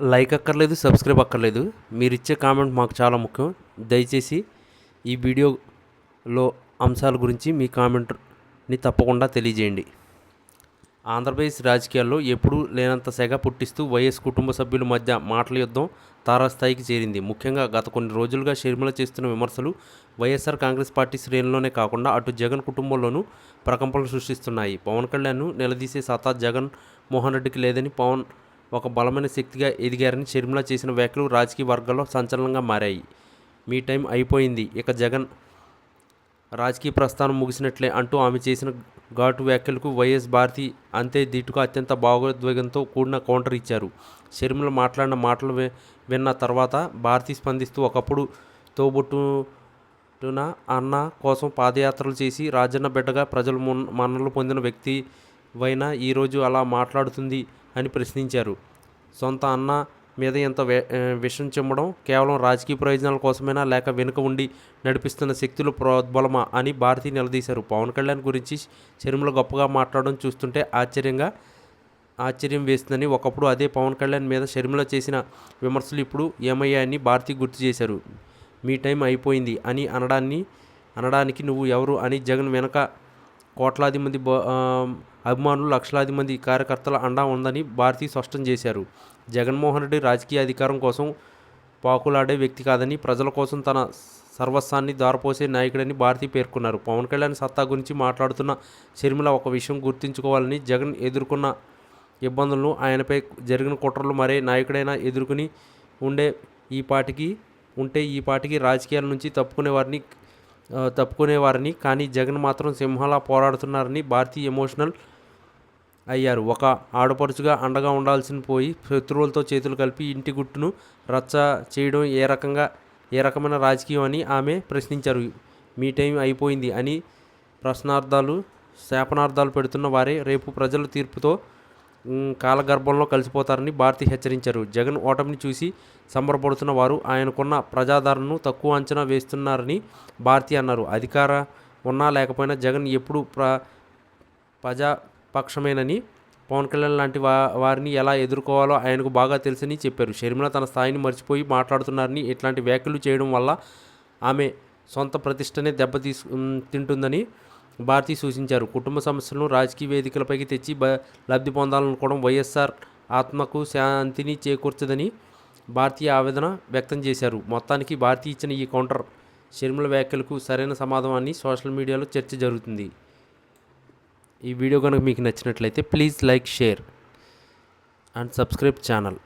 Like అక్కర్లేదు subscribe అక్కర్లేదు. మీరు ఇచ్చే కామెంట్ మాకు చాలా ముఖ్యం. దయచేసి ఈ వీడియోలో అంశాల గురించి మీ కామెంట్ని తప్పకుండా తెలియజేయండి. ఆంధ్రప్రదేశ్ రాజకీయాల్లో ఎప్పుడూ లేనంత సెగ పుట్టిస్తూ వైఎస్ కుటుంబ సభ్యుల మధ్య మాటల యుద్ధం తారాస్థాయికి చేరింది. ముఖ్యంగా గత కొన్ని రోజులుగా షర్మిల చేస్తున్న విమర్శలు వైఎస్ఆర్ కాంగ్రెస్ పార్టీ శ్రేణిలోనే కాకుండా అటు జగన్ కుటుంబంలోనూ ప్రకంపనలు సృష్టిస్తున్నాయి. పవన్ కళ్యాణ్ను నిలదీసే సత్తా జగన్ మోహన్ రెడ్డికి లేదని పవన్ ఒక బలమైన శక్తిగా ఎదిగారని షర్మిల చేసిన వ్యాఖ్యలు రాజకీయ వర్గాల్లో సంచలనంగా మారాయి. మీ టైం అయిపోయింది. ఇక జగన్ రాజకీయ ప్రస్థానం ముగిసినట్లే అంటూ ఆమె చేసిన ఘాటు వ్యాఖ్యలకు వైఎస్ భారతి అంతే ధీటుగా అత్యంత భావోద్వేగంతో కూడిన కౌంటర్ ఇచ్చారు. షర్మిల మాట్లాడిన మాటలు విన్న తర్వాత భారతి స్పందిస్తూ ఒకప్పుడు తోబుట్టున అన్న కోసం పాదయాత్రలు చేసి రాజన్న బిడ్డగా ప్రజలు మన్నలు మన్ననలు పొందిన వ్యక్తి వైనా ఈరోజు అలా మాట్లాడుతుంది. అని ప్రశ్నించారు. సొంత అన్న మీద ఇంత వే- విషం చిమ్మడం కేవలం రాజకీయ ప్రయోజనాల కోసమేనా? లేక వెనుక ఉండి నడిపిస్తున్న శక్తులు ప్రోద్బలమా? అని భారతి నిలదీశారు. పవన్ కళ్యాణ్ గురించి షర్మిల గొప్పగా మాట్లాడడం చూస్తుంటే ఆశ్చర్యంగా ఆశ్చర్యం వేస్తుందని ఒకప్పుడు అదే పవన్ కళ్యాణ్ మీద షర్మిల చేసిన విమర్శలు ఇప్పుడు ఏమయ్యాయని భారతి గుర్తు చేశారు. మీ టైం అయిపోయింది అని అనడాన్ని అనడానికి నువ్వు ఎవరు? అని జగన్ వెనక కోట్లాది మంది బ- అభిమానులు లక్షలాది మంది కార్యకర్తల అండా ఉందని భారతి స్పష్టం చేశారు. జగన్మోహన్ రెడ్డి రాజకీయ అధికారం కోసం పాకులాడే వ్యక్తి కాదని ప్రజల కోసం తన సర్వస్వాన్ని దారపోసే నాయకుడని భారతి పేర్కొన్నారు. పవన్ కళ్యాణ్ సత్తా గురించి మాట్లాడుతున్న షర్మిల ఒక విషయం గుర్తుంచుకోవాలని జగన్ ఎదుర్కొన్న ఇబ్బందులను ఆయనపై జరిగిన కుట్రలు మరే నాయకుడైనా ఎదుర్కొని ఉండే ఈ పాటికి ఉంటే ఈ పాటికి రాజకీయాల నుంచి తప్పుకునే వారిని తప్పుకునేవారని కానీ జగన్ మాత్రం సింహలా పోరాడుతున్నారని భారతీ ఎమోషనల్ అయ్యారు. ఒక ఆడపడుచుగా అండగా ఉండాల్సిన పోయి శత్రువులతో చేతులు కలిపి ఇంటి గుట్టును రచ్చ చేయడం ఏ రకంగా ఏ రకమైన రాజకీయం అని ఆమె ప్రశ్నించారు. మీ టైం అయిపోయింది అని ప్రశ్నార్థాలు శాపనార్థాలు పెడుతున్న వారే రేపు ప్రజల తీర్పుతో కాలగర్భంలో కలిసిపోతారని భారతి హెచ్చరించారు. జగన్ ఓటమిని చూసి సంబరపడుతున్న వారు ఆయనకున్న ప్రజాదరణను తక్కువ అంచనా వేస్తున్నారని భారతి అన్నారు. అధికార ఉన్నా లేకపోయినా జగన్ ఎప్పుడు ప్ర ప్రజాపక్షమేనని పవన్ కళ్యాణ్ లాంటి వా వారిని ఎలా ఎదుర్కోవాలో ఆయనకు బాగా తెలుసని చెప్పారు. షర్మిల తన స్థాయిని మర్చిపోయి మాట్లాడుతున్నారని ఇట్లాంటి వ్యాఖ్యలు చేయడం వల్ల ఆమె సొంత ప్రతిష్టనే దెబ్బతీసు తింటుందని భారతి సూచించారు. కుటుంబ సమస్యలను రాజకీయ వేదికలపైకి తెచ్చి బ లబ్ధి పొందాలనుకోవడం వైఎస్ఆర్ ఆత్మకు శాంతిని చేకూర్చదని భారతీయ ఆవేదన వ్యక్తం చేశారు. మొత్తానికి భారతి ఇచ్చిన ఈ కౌంటర్ షర్మిల వ్యాఖ్యలకు సరైన సమాధానాన్ని సోషల్ మీడియాలో చర్చ జరుగుతుంది. ఈ వీడియో కనుక మీకు నచ్చినట్లయితే please like share and subscribe channel.